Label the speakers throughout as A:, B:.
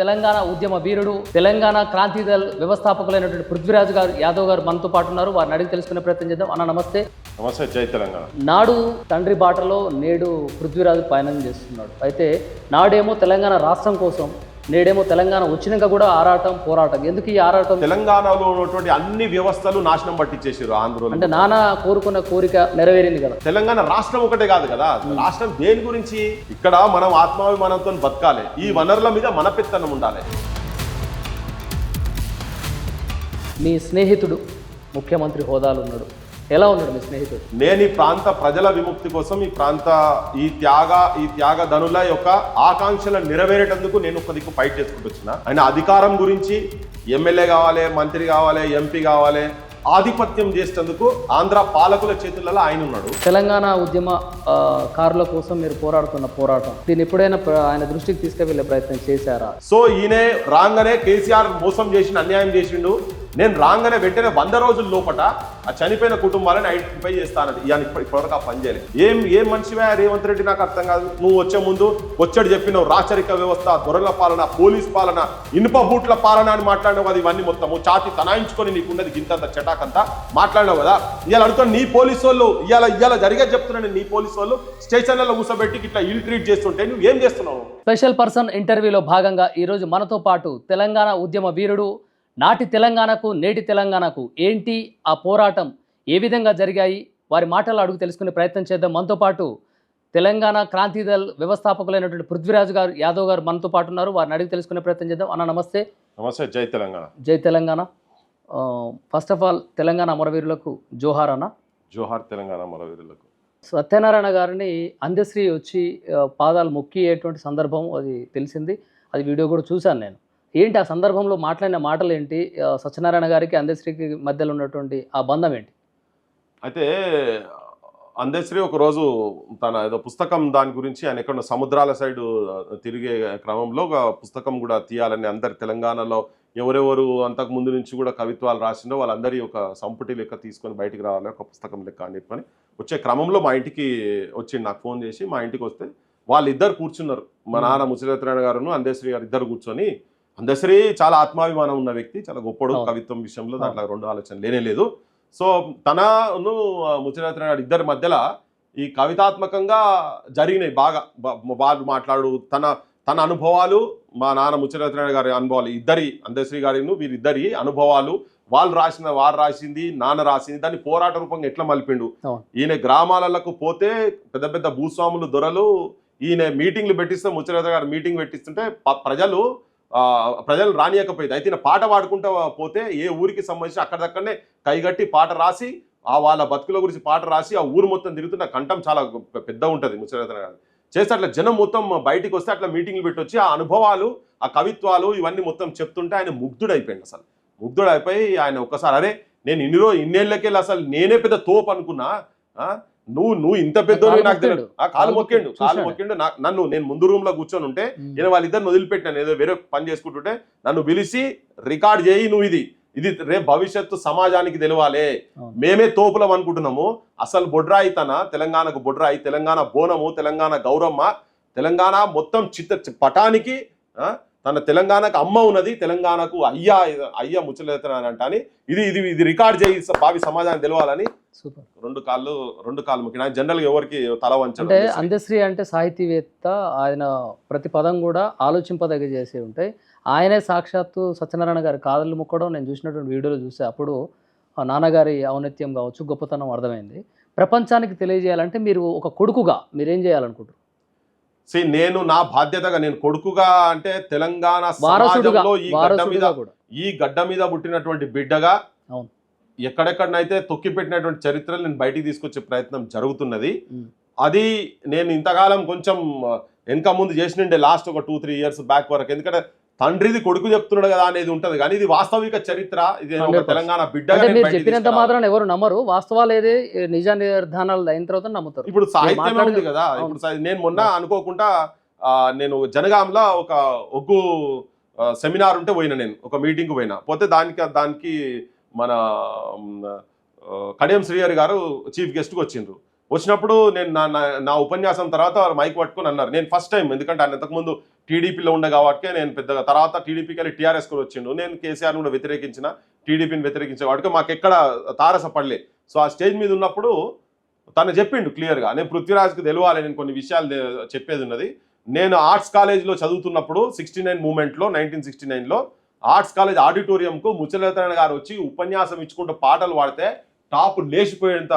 A: తెలంగాణ ఉద్యమ వీరుడు తెలంగాణ క్రాంతి దళ్ వ్యవస్థాపకులైనటువంటి పృథ్వీరాజు గారు యాదవ్ గారు మనతో పాటు ఉన్నారు. వారిని అడిగి తెలుసుకునే ప్రయత్నం చేద్దాం. అన్న నమస్తే.
B: నమస్తే. జై తెలంగాణ.
A: నాడు తండ్రి బాటలో నేడు పృథ్వీరాజు పయనం చేస్తున్నాడు. అయితే నాడేమో తెలంగాణ రాష్ట్రం కోసం నేడేమో తెలంగాణ వచ్చినాక కూడా ఆరాటం పోరాటం. ఎందుకు ఈ ఆరాటం?
B: తెలంగాణలో ఉన్నటువంటి అన్ని వ్యవస్థలు నాశనం పట్టించేసారు ఆంధ్రలో.
A: అంటే నాన్న కోరుకున్న కోరిక నెరవేరింది కదా.
B: తెలంగాణ రాష్ట్రం ఒకటే కాదు కదా. రాష్ట్రం దేని గురించి? ఇక్కడ మనం ఆత్మాభిమానంతో బతకాలి. ఈ వనరుల మీద మన పెత్తనం ఉండాలి.
A: మీ స్నేహితుడు ముఖ్యమంత్రి హోదాలో ఉన్నాడు. ఎలా ఉన్నాడు మీ స్నేహితుడు?
B: నేను ఈ ప్రాంత ప్రజల విముక్తి కోసం ఈ ప్రాంత ఈ త్యాగ ఈ త్యాగ ధనుల యొక్క ఆకాంక్షలను నెరవేరేటందుకు నేను ఒక దిక్కు ఫైట్ చేసుకుంటూ వచ్చిన. ఆయన అధికారం గురించి ఎమ్మెల్యే కావాలి మంత్రి కావాలి ఎంపీ కావాలి ఆధిపత్యం చేసేందుకు ఆంధ్ర పాలకుల చేతులలో ఆయన ఉన్నాడు.
A: తెలంగాణ ఉద్యమ కారుల కోసం మీరు పోరాడుతున్న పోరాటం. దీన్ని ఎప్పుడైనా ఆయన దృష్టికి తీసుకువెళ్ళే ప్రయత్నం చేశారా?
B: సో ఈయన రాగానే కేసీఆర్ మోసం చేసిన అన్యాయం చేసిండు. నేను రాగానే వెంటనే వంద రోజుల లోపట ఆ చనిపోయిన కుటుంబాలను ఐడెంటిఫై చేస్తానని. ఇవన్నీ ఇప్పటి ఇప్పటివరకు ఆ పని చేయలేదు. ఏం ఏం మనిషివే రేవంత్ రెడ్డి? నాకు అర్థం కాదు. నువ్వు వచ్చే ముందు వచ్చాడు చెప్పినావు. రాచరిక వ్యవస్థ దొరల పాలన పోలీస్ పాలన ఇనుప బూట్ల పాలన అని మాట్లాడినావు కదా ఇవన్నీ మొత్తము. చాతి తనాయించుకొని నీకున్నది గింతంత చటాకంతా మాట్లాడినావు కదా. ఇవాళ అడుగుతాను నీ పోలీసు వాళ్ళు ఇవాళ ఇవాళ జరిగే చెప్తున్నాను నీ పోలీసు వాళ్ళు స్టేషన్లలో కూసబెట్టి ఇట్లా ఇల్ ట్రీట్ చేస్తుంటే నువ్వు ఏం చేస్తున్నావు?
A: స్పెషల్ పర్సన్ ఇంటర్వ్యూలో భాగంగా ఈరోజు మనతో పాటు తెలంగాణ ఉద్యమ వీరుడు నాటి తెలంగాణకు నేటి తెలంగాణకు ఏంటి ఆ పోరాటం? ఏ విధంగా జరిగాయి? వారి మాటలు అడుగు తెలుసుకునే ప్రయత్నం చేద్దాం. మనతో పాటు తెలంగాణ క్రాంతి దళ్ వ్యవస్థాపకులైనటువంటి పృథ్వీరాజు గారు యాదవ్ గారు మనతో పాటు ఉన్నారు. వారిని అడిగి తెలుసుకునే ప్రయత్నం చేద్దాం. అన్న నమస్తే.
B: నమస్తే. జై తెలంగాణ.
A: జై Telangana. First of all Telangana అమరవీరులకు జోహార్ అన్న.
B: జోహార్ తెలంగాణ మరవీరులకు
A: సత్యనారాయణ గారిని అందశ్రీ వచ్చి పాదాలు మొక్కియేటువంటి సందర్భం అది తెలిసింది. అది వీడియో కూడా చూశాను నేను. ఏంటి ఆ సందర్భంలో మాట్లాడిన మాటలు ఏంటి సత్యనారాయణ గారికి అందశ్రీకి మధ్యలో ఉన్నటువంటి ఆ బంధం ఏంటి?
B: అయితే అందశ్రీ ఒకరోజు తన ఏదో పుస్తకం దాని గురించి ఆయన ఎక్కడ సముద్రాల సైడ్ తిరిగే క్రమంలో ఒక పుస్తకం కూడా తీయాలని అందరి తెలంగాణలో ఎవరెవరు అంతకు ముందు నుంచి కూడా కవిత్వాలు రాసిండో వాళ్ళందరి ఒక సంపుటి లెక్క తీసుకొని బయటికి రావాలి ఒక పుస్తకం లెక్క అని చెప్పని వచ్చే క్రమంలో మా ఇంటికి వచ్చి నాకు ఫోన్ చేసి మా ఇంటికి వస్తే వాళ్ళిద్దరు కూర్చున్నారు. మా నాన్న ముసలినారాయణ గారును అందశ్రీ గారు ఇద్దరు కూర్చొని అందశ్రీ చాలా ఆత్మాభిమానం ఉన్న వ్యక్తి చాలా గొప్పడు. కవిత్వం విషయంలో దాంట్లో రెండు ఆలోచన లేనే లేదు సో తనను ముచ్చరత్న గారు ఇద్దరి మధ్యలో ఈ కవితాత్మకంగా జరిగినాయి బాగా బా- వాళ్ళు మాట్లాడు తన తన అనుభవాలు మా నాన్న ముచ్చరత్న గారి అనుభవాలు ఇద్దరి అందశ్రీ గారిను వీరిద్దరి అనుభవాలు వాళ్ళు రాసిన వారు రాసింది నాన్న రాసింది దాన్ని పోరాట రూపంగా ఎట్లా మలిపిండు. ఈయన గ్రామాలకు పోతే పెద్ద పెద్ద భూస్వాములు దొరలు ఈయన మీటింగ్లు పెట్టిస్తే ముచ్చరత్న గారు మీటింగ్ పెట్టిస్తుంటే ప్రజలు ప్రజలు రానియకపోయేది. అయితే పాట పాడుకుంటూ పోతే ఏ ఊరికి సంబంధించి అక్కడిదక్కడనే కైగట్టి పాట రాసి ఆ వాళ్ళ బతుకుల గురించి పాట రాసి ఆ ఊరు మొత్తం తిరుగుతున్న కంఠం చాలా పెద్ద ఉంటుంది ముచ్చరతన గారు చేస్తే అట్లా జనం మొత్తం బయటికి వస్తే అట్లా మీటింగ్లు పెట్టొచ్చి ఆ అనుభవాలు ఆ కవిత్వాలు ఇవన్నీ మొత్తం చెప్తుంటే ఆయన ముగ్ధుడైపోయింది అసలు. ముగ్ధుడైపోయి ఆయన ఒక్కసారి అరే నేను ఇన్ని రోజు ఇన్నేళ్ళకెళ్ళి అసలు నేనే పెద్ద తోపు అనుకున్నా నువ్వు నువ్వు ఇంత పెద్ద నాకు తెలియదు. ఆ కాలు మొక్కిండు. కాలు. మొక్కిండు. నన్ను నేను ముందు రూమ్లో కూర్చొని ఉంటే నేను వాళ్ళిద్దరిని వదిలిపెట్టాను ఏదో వేరే పని చేసుకుంటుంటే నన్ను పిలిచి రికార్డ్ చేయి నువ్వు ఇది. ఇది రేపు భవిష్యత్తు సమాజానికి తెలవాలి
A: అవును.
B: మేమే తోపులం అనుకుంటున్నాము. అసలు బొడ్రాయి తన తెలంగాణకు బొడ్రాయి తెలంగాణ బోనము తెలంగాణ గౌరమ్మ తెలంగాణ మొత్తం చిత్త పటానికి ఆ, తన తెలంగాణకు అమ్మ ఉన్నది తెలంగాణకు అయ్యా అయ్య ముచ్చలేతన అంటాని. ఇది ఇది ఇది రికార్డ్ చేయి భావి సమాజానికి తెలవాలని
A: సూపర్.
B: రెండు కాళ్ళు రెండు కాళ్ళు మొక్కిన. జనరల్ ఎవరికి తల చేసి-
A: అందశ్రీ అంటే సాహితీవేత్త ఆయన ప్రతి పదం కూడా ఆలోచింపదగ చేసి ఉంటాయి. ఆయనే సాక్షాత్తు సత్యనారాయణ గారి కాదలు ముక్కడం నేను చూసినటువంటి వీడియోలో చూసే. అప్పుడు నాన్నగారి ఔన్నత్యం కావచ్చు గొప్పతనం అర్థమైంది. ప్రపంచానికి తెలియజేయాలంటే మీరు ఒక కొడుకుగా మీరేం చేయాలనుకుంటారు
B: See, నేను నా బాధ్యతగా నేను కొడుకుగా అంటే తెలంగాణ సమాజంలో ఈ గడ్డ మీద ఈ గడ్డ మీద పుట్టినటువంటి బిడ్డగా. ఎక్కడెక్కడనైతే తొక్కి పెట్టినటువంటి చరిత్రలు నేను బయటికి తీసుకొచ్చే ప్రయత్నం జరుగుతున్నది. అది నేను ఇంతకాలం కొంచెం వెనక ముందు చేసినండే లాస్ట్ ఒక టూ త్రీ ఇయర్స్ బ్యాక్ వరకు ఎందుకంటే తండ్రిది కొడుకు చెప్తున్నాడు కదా అనేది ఉంటది. కానీ ఇది వాస్తవిక చరిత్ర. ఇది నేను ఒక
A: 100%.
B: తెలంగాణ
A: మీరు
B: బయటికి
A: చెప్పినంత. మాత్రం ఎవరు నమ్మరు. వాస్తవాలు ఏది? నిజ నిర్ధారణలు అయిన తర్వాత నమ్ముతారు.
B: ఇప్పుడు సాహిత్యమే
A: మాట్లాడేది-
B: ఉంది కదా. ఇప్పుడు నేను మొన్న అనుకోకుండా నేను జనగాంలో ఒక ఒగ్గు సెమినార్ ఉంటే పోయినా నేను. ఒక మీటింగ్ పోయినా. పోతే దానికి దానికి మన కడియం శ్రీహరి గారు చీఫ్ గెస్ట్కి వచ్చిండ్రు. వచ్చినప్పుడు నేను నా నా- ఉపన్యాసం తర్వాత వారు మైక్ పట్టుకొని అన్నారు. నేను ఫస్ట్ టైం ఎందుకంటే ఆయన ఇంతకుముందు టీడీపీలో ఉండే కాబట్టి నేను పెద్దగా తర్వాత టీడీపీకి వెళ్ళి టీఆర్ఎస్ కూడా వచ్చిండు. నేను కేసీఆర్ కూడా వ్యతిరేకించిన టీడీపీని వ్యతిరేకించే వాటికి మాకు ఎక్కడ తారసపడలే సో ఆ స్టేజ్ మీద ఉన్నప్పుడు తను చెప్పిండు క్లియర్గా నేను పృథ్వీరాజ్కి తెలియాలి నేను కొన్ని విషయాలు చెప్పేది ఉన్నది. నేను ఆర్ట్స్ కాలేజ్లో చదువుతున్నప్పుడు సిక్స్టీ నైన్ మూమెంట్లో నైన్టీన్ సిక్స్టీ నైన్లో ఆర్ట్స్ కాలేజ్ ఆడిటోరియంకు ముచ్చలతరణ గారు వచ్చి ఉపన్యాసం ఇచ్చుకుంటూ పాటలు పాడితే టాప్ లేచిపోయేంత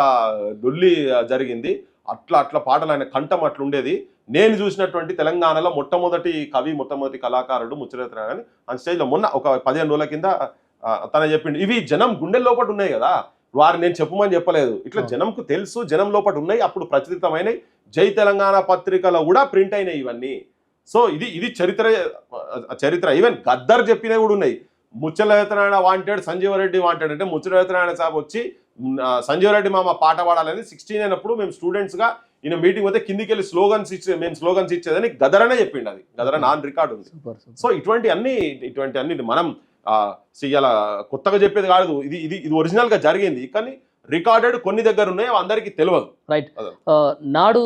B: డొల్లి జరిగింది. అట్లా అట్లా పాటలు ఆయన కంఠం అట్లా ఉండేది. నేను చూసినటువంటి తెలంగాణలో మొట్టమొదటి కవి మొట్టమొదటి కళాకారుడు ముచ్చలతరణ అని ఆ స్టేజ్లో మొన్న ఒక పదిహేను రోజుల కింద తన చెప్పిండు ఇవి జనం గుండె లోపట ఉన్నాయి కదా. వారు నేను చెప్పమని చెప్పలేదు. ఇట్లా. జనంకు తెలుసు జనం లోపట ఉన్నాయి అప్పుడు ప్రచురితమైనవి జై తెలంగాణ పత్రికలో కూడా ప్రింట్ అయినాయి ఇవన్నీ. సో ఇది ఇది చరిత్ర చరిత్ర. ఈవెన్ గద్దర్ చెప్పినవి కూడా ఉన్నాయి. ముచ్చలవేతనాయణ వాంటెడ్ సంజీవ రెడ్డి వాంటెడ్ అంటే ముచ్చలవేతనాయణ సాబ్ వచ్చి సంజీవ రెడ్డి మామ పాట పాడాలని సిక్స్టీన్ అయినప్పుడు మేము స్టూడెంట్స్గా ఈయన మీటింగ్ పోతే కిందికి వెళ్ళి స్లోగన్స్ ఇచ్చే మేము స్లోగన్స్ ఇచ్చేదని గదరనే చెప్పిండు అది. గదర నాన్ రికార్డ్ ఉంది. సో ఇటువంటి అన్ని ఇటువంటి అన్ని మనం ఇవాళ కొత్తగా చెప్పేది కాదు. ఇది ఇది ఇది ఒరిజినల్గా జరిగింది. కానీ రికార్డెడ్ కొన్ని దగ్గర ఉన్నాయి అందరికీ తెలియదు
A: ఆ, నాడు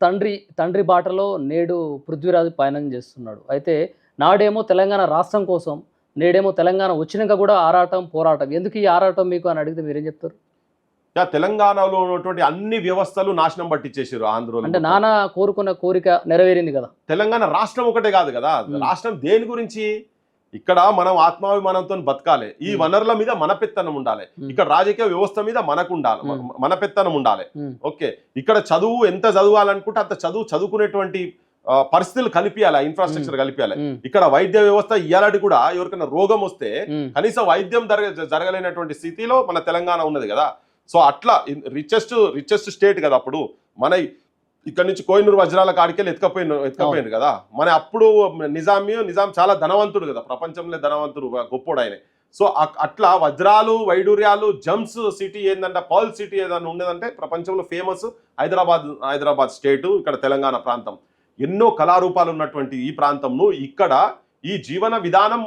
A: తండ్రి తండ్రి బాటలో నేడు పృథ్వీరాజు పయనం చేస్తున్నాడు. అయితే నాడేమో తెలంగాణ రాష్ట్రం కోసం నేడేమో తెలంగాణ వచ్చినాక కూడా ఆరాటం పోరాటం. ఎందుకు ఈ ఆరాటం మీకు అని అడిగితే మీరేం చెప్తారు?
B: తెలంగాణలో ఉన్నటువంటి అన్ని వ్యవస్థలు నాశనం పట్టించేసారు ఆంధ్రలో.
A: అంటే నాన్న కోరుకున్న కోరిక నెరవేరింది కదా?
B: తెలంగాణ రాష్ట్రం ఒకటే కాదు కదా. రాష్ట్రం దేని గురించి? ఇక్కడ మనం ఆత్మాభిమానంతో బతకాలి. ఈ. వనరుల మీద మన పెత్తనం ఉండాలి. ఇక్కడ రాజకీయ వ్యవస్థ మీద మనకు ఉండాలి. మన పెత్తనం ఉండాలి. ఓకే. ఇక్కడ చదువు ఎంత చదవాలనుకుంటే అంత చదువు చదువుకునేటువంటి పరిస్థితులు కలిపియాలి ఇన్ఫ్రాస్ట్రక్చర్ కలిపియాలి. ఇక్కడ వైద్య వ్యవస్థ ఇయ్యాలటి కూడా ఎవరికైనా రోగం వస్తే కనీసం వైద్యం జరగ జరగలేనటువంటి స్థితిలో మన తెలంగాణ ఉన్నది కదా. సో అట్లా రిచెస్ట్ రిచెస్ట్ స్టేట్ కదా అప్పుడు. మన ఇక్కడ నుంచి కోహినూరు వజ్రాల కాడికెళ్ళి ఎత్తుకపోయిన ఎత్తుకపోయింది కదా. మన అప్పుడు నిజామీ నిజాం చాలా ధనవంతుడు కదా. ప్రపంచంలో ధనవంతుడు గొప్పోడు ఆయన సో అట్లా వజ్రాలు వైడూర్యాలు జమ్స్ సిటీ ఏంటంటే పర్ల్ సిటీ ఏదైనా ఉండేదంటే ప్రపంచంలో ఫేమస్ హైదరాబాద్ హైదరాబాద్ స్టేటు ఇక్కడ తెలంగాణ ప్రాంతం. ఎన్నో కళారూపాలు ఉన్నటువంటి ఈ ప్రాంతంలో ఇక్కడ ఈ జీవన విధానం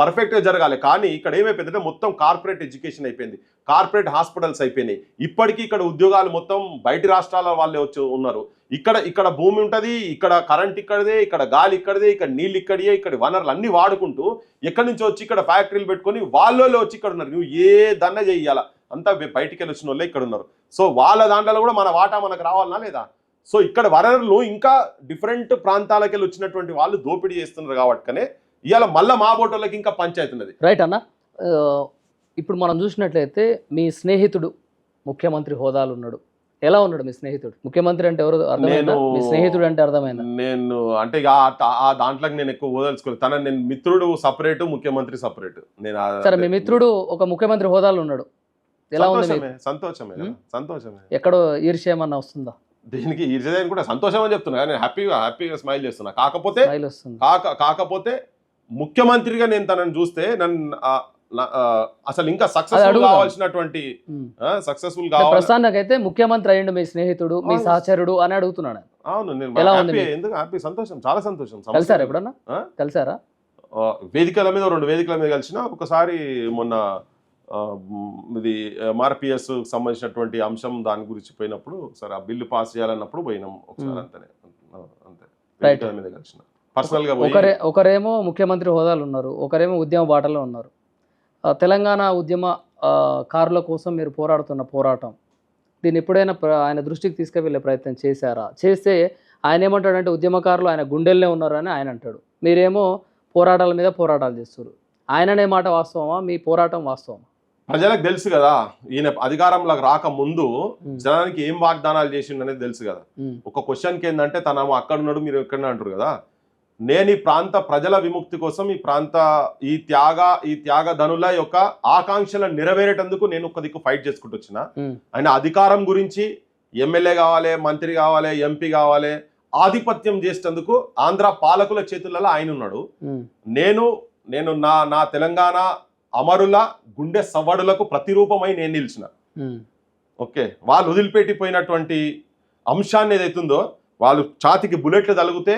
B: పర్ఫెక్ట్గా జరగాలి. కానీ ఇక్కడ ఏమైపోయిందంటే మొత్తం కార్పొరేట్ ఎడ్యుకేషన్ అయిపోయింది. కార్పొరేట్ హాస్పిటల్స్ అయిపోయినాయి. ఇప్పటికీ ఇక్కడ ఉద్యోగాలు మొత్తం బయటి రాష్ట్రాల వాళ్ళే వచ్చి ఉన్నారు. ఇక్కడ ఇక్కడ భూమి ఉంటుంది ఇక్కడ కరెంట్ ఇక్కడదే ఇక్కడ గాలి ఇక్కడదే ఇక్కడ నీళ్ళు ఇక్కడే ఇక్కడ వనరులు అన్ని వాడుకుంటూ ఎక్కడి నుంచి వచ్చి ఇక్కడ ఫ్యాక్టరీలు పెట్టుకొని వాళ్ళలో వచ్చి ఇక్కడ ఉన్నారు. నువ్వు ఏ దన్న చేయాలా? అంతా బయటికి వెళ్ళి వచ్చిన వాళ్ళే ఇక్కడ ఉన్నారు. సో వాళ్ళ దాంట్లో కూడా మన వాటా మనకు రావాలనా లేదా? సో ఇక్కడ వనరులు ఇంకా డిఫరెంట్ ప్రాంతాలకు వచ్చినటువంటి వాళ్ళు దోపిడీ చేస్తున్నారు కాబట్టికనే ఇవాళ మళ్ళా మా బోటోళ్ళకి ఇంకా పంచాయతీ ఉన్నది
A: రైట్ అన్న ఇప్పుడు మనం చూసినట్లయితే మీ స్నేహితుడు ముఖ్యమంత్రి హోదాలు ఉన్నాడు. ఎలా ఉన్నాడు మీ స్నేహితుడు? ముఖ్యమంత్రి అంటే ఎవరు? మీ స్నేహితుడు అంటే అర్థమైందా?
B: నేను అంటే ఇక ఆ- దాంట్లోకి నేను ఎక్కువ ఓదలుచుకోలేదు తన నేను మిత్రుడు సపరేట్ ముఖ్యమంత్రి సపరేట్. నేను
A: సరే మీ మిత్రుడు ఒక ముఖ్యమంత్రి హోదాలు ఉన్నాడు. ఎలా ఉంది?
B: సంతోషమే సంతోషమే.
A: ఎక్కడో ఈర్ష్య ఏమన్నా వస్తుందా?
B: దీనికి ఈజీ కూడా సంతోషం అని చెప్తున్నా నేను హ్యాపీగా హ్యాపీగా స్మైల్ చేస్తున్నా కాకపోతే కాక కాకపోతే ముఖ్యమంత్రిగా నేను తనని చూస్తే నన్ను అసలు ఇంకా సక్సెస్ఫుల్. కావాల్సినటువంటి. సక్సెస్ఫుల్
A: ప్రస్తుతానికైతే ముఖ్యమంత్రి అయ్యిండు మీ స్నేహితుడు మీ. సహచరుడు అని అడుగుతున్నాను
B: అవును నేను హ్యాపీ? ఎందుకు హ్యాపీ సంతోషం చాలా సంతోషం
A: కలిసారా ఎప్పుడన్నా? కలిసారా
B: వేదికల మీద రెండు వేదికల మీద కలిసిన ఒకసారి మొన్న ఇది ఎంఆర్పిఎస్ సంబంధించినటువంటి అంశం దాని గురించి పోయినప్పుడు సరే ఆ బిల్లు పాస్ చేయాలన్నప్పుడు పోయినాం ఒకసారి. అంతనే. అంతే మీద కలిసిన. పర్సనల్గా పోయి
A: ఒకరే ఒకరేమో ముఖ్యమంత్రి హోదాలు ఉన్నారు ఒకరేమో ఉద్యమ బాటలో ఉన్నారు. తెలంగాణ ఉద్యమ కారుల కోసం మీరు పోరాడుతున్న పోరాటం దీన్ని ఎప్పుడైనా ఆయన దృష్టికి తీసుకువెళ్ళే ప్రయత్నం చేశారా? చేస్తే ఆయన ఏమంటాడంటే ఉద్యమకారులు ఆయన గుండెల్నే ఉన్నారు అని ఆయన అంటాడు. మీరేమో పోరాటాల మీద పోరాటాలు చేస్తారు ఆయననే మాట వాస్తవమా? మీ పోరాటం వాస్తవమా?
B: ప్రజలకు తెలుసు కదా ఈయన అధికారంలోకి రాక ముందు
A: ఉమ్,
B: జనానికి ఏం వాగ్దానాలు చేసిండు అనేది తెలుసు కదా. ఒక క్వశ్చన్కి ఏంటంటే తన అక్కడ ఉన్నాడు మీరు ఎక్కడ అంటారు కదా. నేను ఈ ప్రాంత ప్రజల విముక్తి కోసం ఈ ప్రాంత ఈ త్యాగ ఈ త్యాగ ధనుల యొక్క ఆకాంక్షలను నెరవేరేటందుకు నేను ఒక దిక్కు ఫైట్ చేసుకుంటూ వచ్చిన. ఆయన అధికారం గురించి ఎమ్మెల్యే కావాలి మంత్రి కావాలి ఎంపీ కావాలి ఆధిపత్యం చేసేందుకు ఆంధ్ర పాలకుల చేతులలో ఆయన ఉన్నాడు. నేను నేను నా నా తెలంగాణ అమరుల గుండె సవ్వడులకు ప్రతిరూపమై నేను నిలిచిన. ఓకే వాళ్ళు వదిలిపెట్టిపోయినటువంటి అంశాన్ని ఏదైతుందో వాళ్ళు ఛాతికి బుల్లెట్లు తలిగితే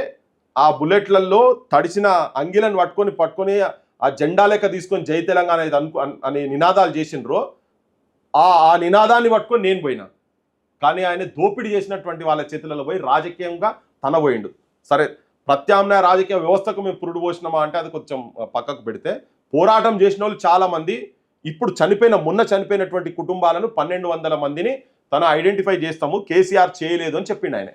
B: ఆ బుల్లెట్లలో తడిసిన అంగిలను పట్టుకొని పట్టుకొని ఆ జెండా లెక్క తీసుకొని జై తెలంగాణ ఇది అనుకు అన్- నినాదాలు చేసిండ్రో ఆ ఆ నినాదాన్ని పట్టుకొని నేను పోయినా. కానీ ఆయన దోపిడీ చేసినటువంటి వాళ్ళ చేతులలో పోయి రాజకీయంగా తన పోయిండు. సరే ప్రత్యామ్నాయ రాజకీయ వ్యవస్థకు మేము పురుడు పోసినామా అంటే అది కొంచెం పక్కకు పెడితే పోరాటం చేసిన వాళ్ళు చాలా మంది ఇప్పుడు చనిపోయిన మొన్న చనిపోయినటువంటి కుటుంబాలను పన్నెండు వందల మందిని తను ఐడెంటిఫై చేస్తాము కేసీఆర్ చేయలేదు అని చెప్పిండు ఆయన.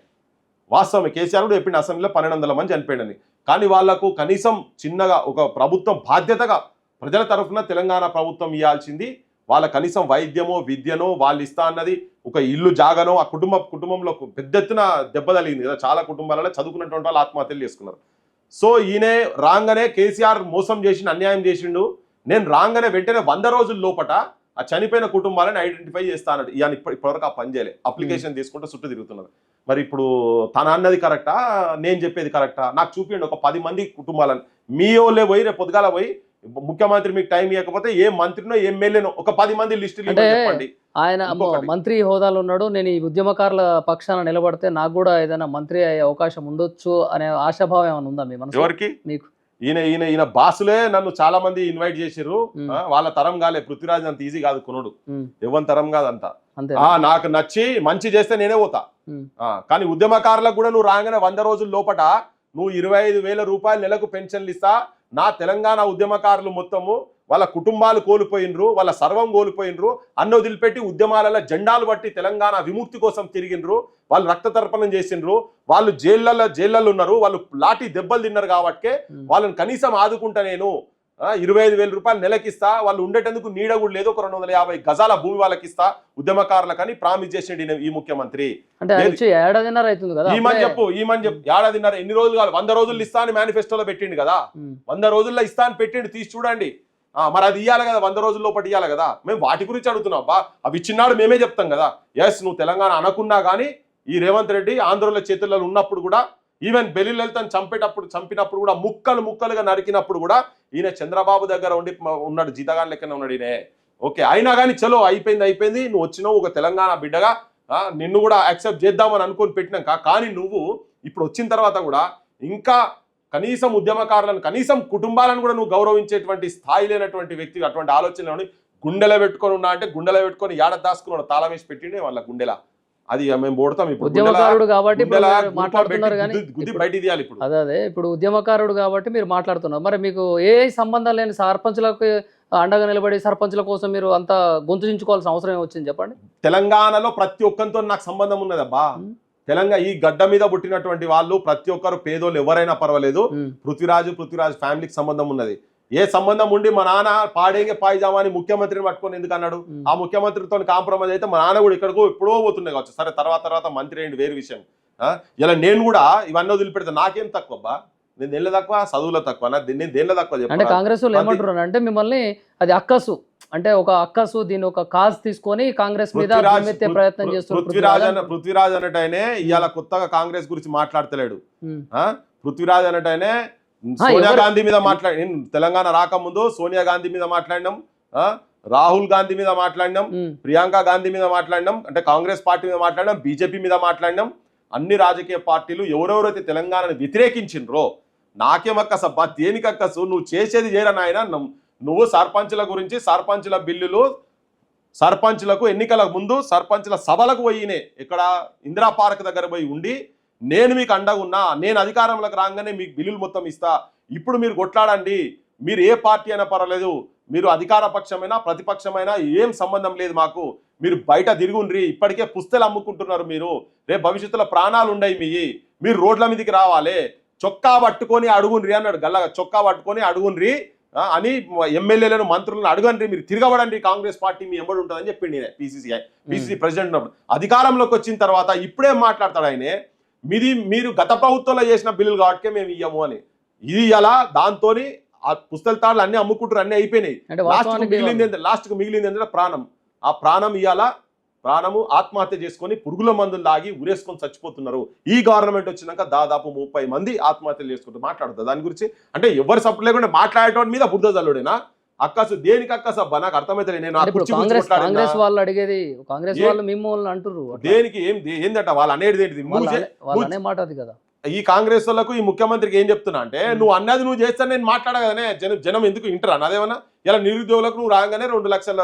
B: వాస్తవమే కేసీఆర్ కూడా చెప్పిండు అసెంబ్లీలో పన్నెండు వందల మంది చనిపోయిందని కానీ వాళ్ళకు కనీసం చిన్నగా ఒక ప్రభుత్వం బాధ్యతగా ప్రజల తరఫున తెలంగాణ ప్రభుత్వం ఇవ్వాల్సింది వాళ్ళ కనీసం వైద్యమో విద్యనో వాళ్ళు ఇస్తా అన్నది ఒక ఇల్లు జాగనో ఆ కుటుంబ కుటుంబంలో పెద్ద ఎత్తున దెబ్బ తగిలింది కదా చాలా కుటుంబాలలో చదువుకున్నటువంటి వాళ్ళు ఆత్మహత్యలు చేసుకున్నారు. సో ఈయన రాగానే కేసీఆర్ మోసం చేసిండు అన్యాయం చేసిండు. నేను రాగానే వెంటనే వంద రోజుల లోపట ఆ చనిపోయిన కుటుంబాలను ఐడెంటిఫై చేస్తానడు ఇవన్నీ ఇప్పటి ఇప్పటివరకు ఆ పని చేయలే. అప్లికేషన్ తీసుకుంటే చుట్టూ తిరుగుతున్నారు మరి ఇప్పుడు తన అన్నది కరెక్టా? నేను చెప్పేది కరెక్టా? నాకు చూపించండి ఒక పది మంది కుటుంబాలను. మీ వాళ్ళే పోయి రేపు పొద్దుగాల పోయి ముఖ్యమంత్రి మీకు టైం ఇవ్వకపోతే ఏ మంత్రినో ఎమ్మెల్యేనో ఒక పది మంది లిస్టులు
A: అంటే
B: చెప్పండి.
A: ఆయన. మంత్రి హోదాలో ఉన్నాడు. నేను ఈ ఉద్యమకారుల పక్షాన నిలబడితే నాకు కూడా ఏదైనా మంత్రి అయ్యే అవకాశం ఉండొచ్చు అనే ఆశాభావం ఏమైనా ఉందా మీ మనసు
B: ఎవరికి?
A: మీకు.
B: ఈయన ఈయన ఈయన బాసులే నన్ను చాలా మంది ఇన్వైట్ చేసిర్రు. ఆ, వాళ్ళ తరం కాలే పృథ్వీరాజ్ అంత ఈజీ కాదు కొనుడు. ఎవరి తరం కాదంత నాకు నచ్చి మంచి చేస్తే నేనే పోతా. కానీ ఉద్యమకారులకు కూడా నువ్వు రాగానే వంద రోజుల లోపట నువ్వు ఇరవై ఐదు వేల రూపాయలు నెలకు పెన్షన్లు ఇస్తా నా తెలంగాణ ఉద్యమకారులు మొత్తము వాళ్ళ కుటుంబాలు కోల్పోయినరు వాళ్ళ సర్వం కోల్పోయినరు అన్న వదిలిపెట్టి ఉద్యమాలలో జెండాలు బట్టి తెలంగాణ విముక్తి కోసం తిరిగినరు వాళ్ళు రక్త తర్పణం చేసిండ్రు వాళ్ళు జైళ్ళల్లో జైళ్ళల్లో ఉన్నారు వాళ్ళు లాఠీ దెబ్బలు తిన్నారు కాబట్టి. వాళ్ళని కనీసం ఆదుకుంటా నేను ఇరవై ఐదు వేల రూపాయలు నెలకిస్తా. వాళ్ళు ఉండేటందుకు నీడ కూడా లేదు. ఒక రెండు వందల యాభై గజాల భూమి వాళ్ళకి ఇస్తా ఉద్యమకారులకని ప్రామిస్ చేసిండు ఈ ముఖ్యమంత్రి.
A: ఏడాదిన్నర అవుతుంది కదా?
B: ఈమని
A: అప్పుడే-
B: చెప్పు ఈమని చెప్పు. ఏడాదిన్నర ఎన్ని రోజులు కాదు వంద రోజులు ఇస్తా అని మేనిఫెస్టోలో పెట్టిండు కదా? వంద రోజుల్లో ఇస్తా అని పెట్టిండు. తీసి చూడండి. ఆ, మరి అది ఇవ్వాలి కదా? వంద రోజుల్లో ఒకటి ఇవ్వాలి కదా? మేము వాటి గురించి అడుగుతున్నాం. అబ్బా అవి ఇచ్చినాడు మేమే చెప్తాం కదా? ఎస్ నువ్వు తెలంగాణ అనకున్నా కానీ ఈ రేవంత్ రెడ్డి ఆంధ్రుల చేతుల్లో ఉన్నప్పుడు కూడా ఈవెన్ బెల్లి లలితను చంపేటప్పుడు చంపినప్పుడు కూడా ముక్కలు ముక్కలుగా నరికినప్పుడు కూడా ఈయన చంద్రబాబు దగ్గర ఉండి ఉన్నాడు జీతగాన్ లెక్కనే ఉన్నాడు ఈయన. ఓకే అయినా కానీ చలో అయిపోయింది అయిపోయింది నువ్వు వచ్చినావు ఒక తెలంగాణ బిడ్డగా నిన్ను కూడా యాక్సెప్ట్ చేద్దామని అనుకొని పెట్టినాక కానీ నువ్వు ఇప్పుడు వచ్చిన తర్వాత కూడా ఇంకా కనీసం ఉద్యమకారులను కనీసం కుటుంబాలను కూడా నువ్వు గౌరవించేటువంటి స్థాయి లేనటువంటి వ్యక్తి అటువంటి ఆలోచనలు గుండెలో పెట్టుకొని ఉన్నా అంటే గుండెలో పెట్టుకొని ఏడ దాసుకున్నాడు తాళం వేసి పెట్టిండే వాళ్ళ గుండెలా. అది మేము పోడతాం ఇప్పుడు.
A: ఉద్యమకారుడు కాబట్టి మాట్లాడుతున్నారు కానీ
B: గుద్ది- బయట తీయాలి ఇప్పుడు.
A: అదే అదే. ఇప్పుడు ఉద్యమకారుడు కాబట్టి మీరు మాట్లాడుతున్నారు. మరి మీకు ఏ సంబంధం లేని సర్పంచులకు అండగా నిలబడి సర్పంచుల కోసం మీరు అంత గొంతు చించుకోవాల్సిన అవసరం ఏమొచ్చింది చెప్పండి?
B: తెలంగాణలో ప్రతి ఒక్కరితో నాకు సంబంధం ఉన్నదబ్బా. తెలంగాణ ఈ గడ్డ మీద పుట్టినటువంటి వాళ్ళు ప్రతి ఒక్కరు పేదోళ్ళు ఎవరైనా పర్వాలేదు. పృథ్వీరాజు పృథ్వీరాజ్ ఫ్యామిలీకి సంబంధం ఉన్నది. ఏ సంబంధం ఉండి మా నాన్న పాడేంగే పాయిజామా అని ముఖ్యమంత్రిని పట్టుకొని ఎందుకు అన్నాడు. ఆ ముఖ్యమంత్రితో కాంప్రమైజ్ అయితే మా నాన్న కూడా ఇక్కడికో ఎప్పుడో పోతుండే కావచ్చు. సరే తర్వాత తర్వాత మంత్రి అయ్యింది వేరు విషయం? ఇలా నేను కూడా ఇవన్నీ వదిలిపెడితే నాకేం తక్కువ అబ్బా? నేను దేనిలో తక్కువ? చదువులో తక్కువ నేను దేనిలో తక్కువ
A: అంటే
B: చెప్పాను
A: కాంగ్రెస్ వాళ్ళు
B: ప్రతి-
A: ఏమంటున్నారు అంటే మిమ్మల్ని అది అక్కసు. అంటే ఒక అక్కసు దీని ఒక కాజ్ తీసుకొని కాంగ్రెస్ మీద ప్రయత్నం చేస్తున్నారు
B: పృథ్వీరాజ్ అన్న పృథ్వీరాజ్ అన్నట్టయినే ఇవాళ కొత్తగా కాంగ్రెస్ గురించి మాట్లాడతలేడు? పృథ్వీరాజ్ అన్నట్టయినే సోనియా గాంధీ మీద మాట్లాడి తెలంగాణ రాకముందు సోనియా గాంధీ మీద మాట్లాడినాం? రాహుల్ గాంధీ మీద మాట్లాడినాం ప్రియాంక గాంధీ మీద మాట్లాడినాం అంటే కాంగ్రెస్ పార్టీ మీద మాట్లాడినాం బీజేపీ మీద మాట్లాడినాం అన్ని రాజకీయ పార్టీలు ఎవరెవరైతే తెలంగాణను వ్యతిరేకించిండ్రో నాకేమక్క సబ్బా దేనికక్కసు నువ్వు చేసేది చేయరా నాయన? నువ్వు సర్పంచుల గురించి సర్పంచుల బిల్లులు సర్పంచులకు ఎన్నికల ముందు సర్పంచుల సభలకు పోయినే ఇక్కడ ఇందిరా పార్క్ దగ్గర పోయి ఉండి నేను మీకు అండగా ఉన్నా నేను అధికారంలోకి రాగానే మీకు బిల్లులు మొత్తం ఇస్తా. ఇప్పుడు మీరు కొట్లాడండి. మీరు ఏ పార్టీ అయినా పర్వాలేదు. మీరు అధికార పక్షమైనా ప్రతిపక్షమైనా ఏం సంబంధం లేదు మాకు. మీరు బయట తిరుగుండ్రి. ఇప్పటికే పుస్తలు అమ్ముకుంటున్నారు మీరు. రేపు భవిష్యత్తులో ప్రాణాలు ఉండయి మీ మీరు రోడ్ల మీదకి రావాలి. చొక్కా పట్టుకొని అడుగుండ్రి అన్నాడు గల్లగా. చొక్కా పట్టుకొని అడుగుండ్రి అని ఎమ్మెల్యేలను మంత్రులను అడగండి మీరు తిరగబడండి. కాంగ్రెస్ పార్టీ మీ ఎంబడి ఉంటుందని చెప్పిండి నేను పీసీసీ పీసీసీ ప్రెసిడెంట్ ఉన్నప్పుడు. అధికారంలోకి వచ్చిన తర్వాత ఇప్పుడే మాట్లాడతాడు ఆయనే. మీది మీరు గత ప్రభుత్వంలో చేసిన బిల్లులు కాబట్టి మేము ఇయ్యము అని. ఇది ఇలా దాంతోని ఆ తాళ్ళు అన్ని అమ్ముకుంటారు అన్ని అయిపోయినాయి. లాస్ట్ మిగిలింది ఏంటి? లాస్ట్కు మిగిలింది ఏంటంటే ప్రాణం. ఆ ప్రాణం ఇవాళ ప్రాణము ఆత్మహత్య చేసుకొని పురుగుల మందులు లాగి ఉరేసుకొని చచ్చిపోతున్నారు. ఈ గవర్నమెంట్ వచ్చినాక దాదాపు ముప్పై మంది ఆత్మహత్యలు చేసుకుంటూ మాట్లాడుతారు. దాని గురించి అంటే ఎవరు సపోర్ట్ లేకుండా మాట్లాడేటోడి మీద బుద్ధ జల్లుడేనా? అక్కసు దేనికి అక్కసు? అబ్బా నాకు అర్థమైతే నేను
A: కాంగ్రెస్ వాళ్ళు అడిగేది కాంగ్రెస్ వాళ్ళు మిమ్మల్ని అట్లా.
B: దేనికి? ఏం ఏందట? వాళ్ళు అనేది ఏంటిది?
A: వాళ్ళ అనే- మాట అది కదా.
B: ఈ కాంగ్రెస్ వాళ్ళకు ఈ ముఖ్యమంత్రికి ఏం చెప్తున్నా అంటే. నువ్వు అన్నది నువ్వు చేస్తా నేను మాట్లాడగదనే జనం జనం ఎందుకు ఇంటరా? అదేమన్నా ఇలా నిరుద్యోగులకు నువ్వు రాగానే రెండు లక్షల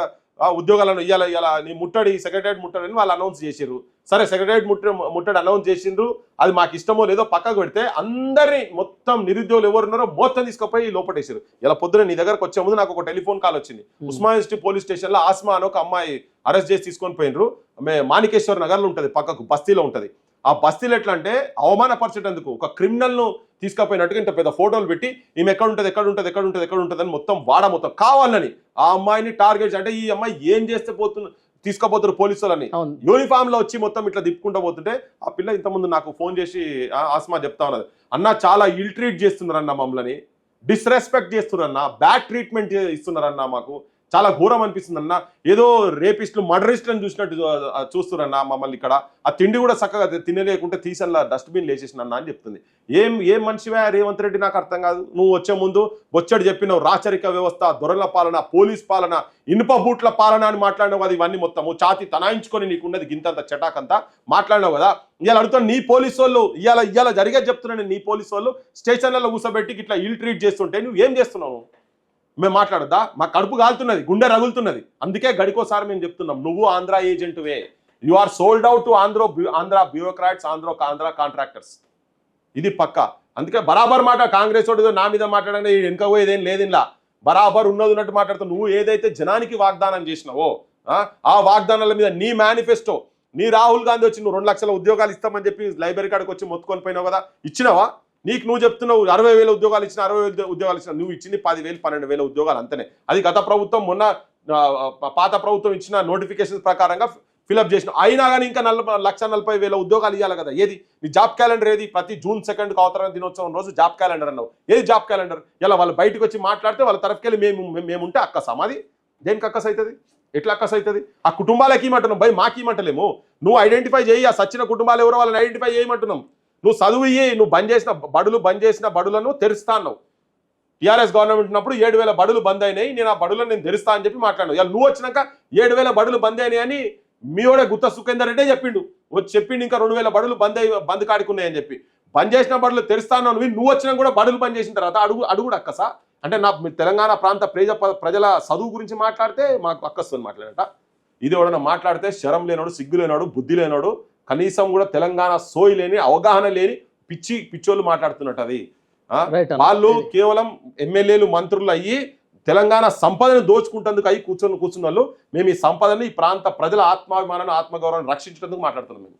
B: ఉద్యోగాలను ఇవాళ ఇలా నీ ముట్టడి సెక్రటరియట్ ముట్టడి అని వాళ్ళు అనౌన్స్ చేసిర్రు. సరే సెక్రటరియట్ ముట్ట ముట్టడి అనౌన్స్ చేసిండ్రు అది మాకు ఇష్టమో లేదో పక్కకు పెడితే అందరినీ మొత్తం నిరుద్యోగులు ఎవరు ఉన్నారో మొత్తం తీసుకుపోయి లోపటేసారు ఇలా పొద్దున నీ దగ్గరకు వచ్చే ముందు నాకు ఒక టెలిఫోన్ కాల్ వచ్చింది. ఉస్మానియా సిటీ పోలీస్ స్టేషన్లో ఆస్మా అని ఒక అమ్మాయి అరెస్ట్ చేసి తీసుకొని పోయినరు మే మాణికేశ్వర్ నగర్లో ఉంటది పక్కకు బస్తీలో ఉంటది. ఆ బస్తీలు ఎట్లా అంటే అవమానపరిచేటందుకు ఒక క్రిమినల్ను తీసుకుపోయినట్టుగా ఇంత పెద్ద ఫోటోలు పెట్టి ఈమె ఎక్కడ ఉంటుంది ఎక్కడ ఉంటుంది ఎక్కడ ఉంటుంది ఎక్కడ ఉంటుంది అని మొత్తం వాడ మొత్తం కావాలని ఆ అమ్మాయిని టార్గెట్ అంటే ఈ అమ్మాయి ఏం చేస్తే పోతున్న తీసుకుపోతారు పోలీసు వాళ్ళని
A: అవును.
B: యూనిఫామ్లో వచ్చి మొత్తం ఇట్లా తిప్పుకుంటూ పోతుంటే ఆ పిల్ల ఇంతకుముందు నాకు ఫోన్ చేసి ఆ, ఆస్మా చెప్తా ఉన్నది. అన్న చాలా ఇల్ ట్రీట్ చేస్తున్నారన్న మమ్మల్ని. డిస్రెస్పెక్ట్ చేస్తున్నారన్న. బ్యాడ్ ట్రీట్మెంట్ ఇస్తున్నారన్న మాకు. చాలా ఘోరం అనిపిస్తుంది అన్న ఏదో రేపిస్టులు మర్డరిస్టులను చూసినట్టు చూస్తున్నారన్న మమ్మల్ని ఇక్కడ. ఆ తిండి కూడా చక్కగా తినలేకుంటే తీసల్లా డస్ట్బిన్ లేచేసిన అన్న అని చెప్తుంది. ఏం ఏం మనిషివే రేవంత్ రెడ్డి నాకు అర్థం కాదు. నువ్వు వచ్చే ముందు బొచ్చడి చెప్పినావు రాచరిక వ్యవస్థ దొరల పాలన పోలీస్ పాలన ఇనుప బూట్ల పాలన అని మాట్లాడినావు కదా ఇవన్నీ మొత్తము. ఛాతి తనాయించుకొని నీకున్నది గింతంత చటాకంతా మాట్లాడినావు కదా. ఇవాళ అడుగుతాను నీ పోలీసు వాళ్ళు ఇవాళ ఇవాళ జరిగేది చెప్తున్నాను నీ పోలీసు వాళ్ళు. స్టేషన్లలో కూర్చోబెట్టి ఇట్లా ఇల్ ట్రీట్ చేస్తుంటే నువ్వు ఏం చేస్తున్నావు? మేము మాట్లాడద్దా? మా కడుపు కాలుతున్నది గుండె రగులుతున్నది. అందుకే గడికోసారి మేము చెప్తున్నాం నువ్వు Andhra ఏజెంటువే. You are sold out to Andhra Andhra bureaucrats Andhra Andhra contractors ఇది పక్క. అందుకే బరాబర్ మాట కాంగ్రెస్ వాడు నా మీద మాట్లాడని వెనుక పోయేదేం లేదు ఇలా బరాబర్ ఉన్నది ఉన్నట్టు మాట్లాడుతావు నువ్వు ఏదైతే జనానికి వాగ్దానం చేసినావో ఆ, ఆ వాగ్దానాల మీద నీ మేనిఫెస్టో నీ రాహుల్ గాంధీ వచ్చి నువ్వు రెండు లక్షల ఉద్యోగాలు ఇస్తామని చెప్పి లైబ్రరీ కాడికి వచ్చి మొత్తుకొని పోయినావు కదా. ఇచ్చినావా? నీకు నువ్వు చెప్తున్నావు అరవై వేల ఉద్యోగాలు ఇచ్చిన అరవై వేల ఉద్యోగాలు ఇచ్చిన నువ్వు ఇచ్చింది పదివేలు పన్నెండు వేల ఉద్యోగాలు అంతనే. అది గత ప్రభుత్వం మొన్న పాత ప్రభుత్వం ఇచ్చిన నోటిఫికేషన్ ప్రకారంగా ఫిలప్ చేసిన. అయినా కానీ ఇంకా నలభై లక్ష నలభై వేల ఉద్యోగాలు ఇవ్వాలి కదా. ఏది? నీ జాబ్ క్యాలెండర్ ఏది? ప్రతి జూన్ సెకండ్ అవతరణ దినోత్సవం రోజు జాబ్ క్యాలెండర్ అన్నావు. ఏది జాబ్ క్యాలెండర్? ఇలా వాళ్ళు బయటకు వచ్చి మాట్లాడితే వాళ్ళ తరఫుకెళ్ళి మేము మేము- మేముంటే అక్క సమాధి. దేనికి అక్కస్ అవుతుంది ఎట్లా అక్కస్ అవుతుంది ఆ కుటుంబాలకి ఏమంటున్నాం? భయ్ మాకు నువ్వు ఐడెంటిఫై చేయి ఆ సచ్చిన కుటుంబాలు ఎవరో వాళ్ళని ఐడెంటిఫై చేయమంటున్నాం. నువ్వు చదువు ఇయ్యి నువ్వు బంద్ చేసిన బడులు బంద్ చేసిన బడులను తెరుస్తా అన్నావు. టీఆర్ఎస్ గవర్నమెంట్ ఉన్నప్పుడు ఏడు వేల బడులు బంద్ అయినాయి నేను ఆ బడులను నేను తెరుస్తా అని చెప్పి మాట్లాడినా ఇలా నువ్వు వచ్చినాక ఏడు వేల బడులు బంద్ అయినాయి అని మీవాడే గుత్త సుఖేందర్ రెడ్డే చెప్పిండు. వచ్చి చెప్పిండు ఇంకా రెండు వేల బడులు బంద్ అయి బంద్ కాడుకున్నాయని చెప్పి. బంద్ చేసిన బడులు తెరుస్తాను నువ్వు నువ్వు వచ్చినా కూడా బడులు బంద్ చేసిన తర్వాత అడుగు అడుగుడు అక్కసా అంటే నా తెలంగాణ ప్రాంత ప్రజ ప్రజల చదువు గురించి మాట్లాడితే మాకు అక్కస్తుంది మాట్లాడట. ఇది ఎవడన్నా మాట్లాడితే శరం లేనోడు సిగ్గు లేనోడు బుద్ధి లేనోడు కనీసం కూడా తెలంగాణ సోయి లేని అవగాహన లేని పిచ్చి పిచ్చోళ్ళు మాట్లాడుతున్నట్టు అది. వాళ్ళు కేవలం ఎమ్మెల్యేలు మంత్రులు అయ్యి తెలంగాణ సంపదను దోచుకుంటందుకు అయ్యి కూర్చొని కూర్చున్న వాళ్ళు మేము ఈ సంపదని ఈ ప్రాంత ప్రజల ఆత్మాభిమానాన్ని ఆత్మగౌరవాన్ని రక్షించేందుకు మాట్లాడుతున్నాం మేము.